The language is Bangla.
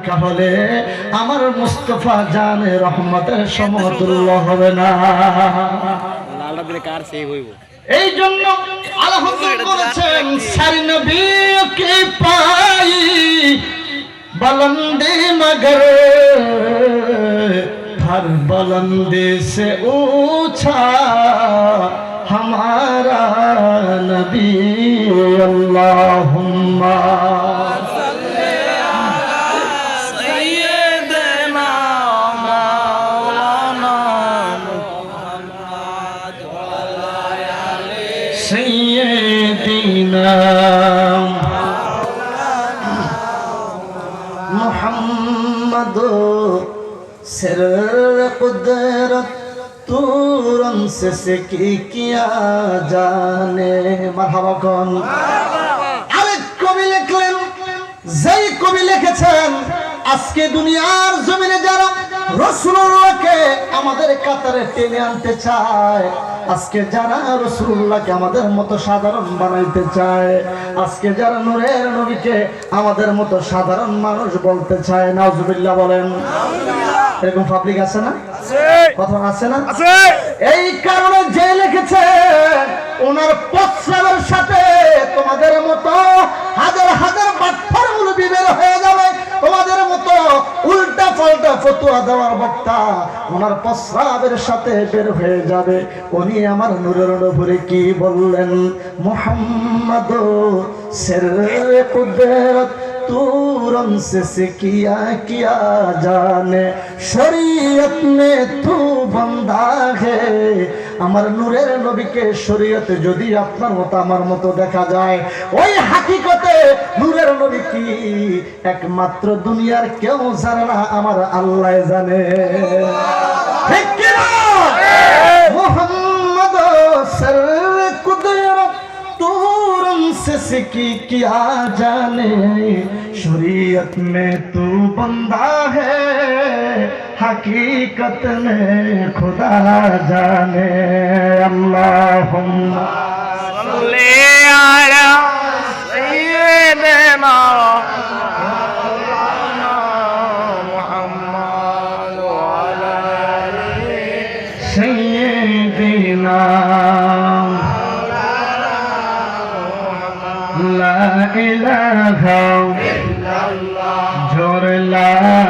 তাহলে আমার মুস্তফা জানে রহমতের সমতুল্য হবে না লালটা দিলে কার সেভ হইব এই জন্য আল্লাহ বলেছেন সারি নবীকে পাই बुलंदी मगर हर बुलंदी से ऊंचा हमारा नबी अल्लाहुम्मा سيدنا محمد سر قدرت تورن سے سکی کیا জানে মারহাবা কোন আরেক কবি লিখলেন যেই কবি লিখেছেন আজকে দুনিয়ার জমিনে যারা রসুল্লাহকে আমাদের কাতারে টেনে আনতে চায়। আজকে যারা রসুল্লাহকে আমাদের মতো সাধারণ বানাইতে চায় আজকে যারা নূরের নবীকে আমাদের মতো সাধারণ মানুষ বলতে চায় নাউজুবিল্লাহ বলেন। এরকম পাবলিক আছে না? কথা আছে না? এই কারণে যে লিখেছে ওনার প্রস্রাবের সাথে তোমাদের মতো হাজার হাজার বাটফারগুলো বের হয়ে যাবে তোমাদের মতো উল্টা পাল্টা ফতুয়া দেওয়ার বক্তা ওনার প্রস্রাবের সাথে বের হয়ে যাবে উনি আমার নূরের উপরে কি বললেন মোহাম্মদ সের কুদরত तूरम से से किया किया जाने शरीयत में तू बंदा है আমার নূরের নবীকে শরীয়তে যদি আপনার মতো আমার মতো দেখা যায়, ওই হাকিকতে নূরের নবী কি? একমাত্র দুনিয়ার কেউ জানে না, আমার আল্লাহ জানে। ঠিক কিনা? सिकी किया जाने, शरीयत में तू बंदा है, हकीकत में खुदा जाने। अल्लाह ले आया सैयदना لا إله إلا الله جور لا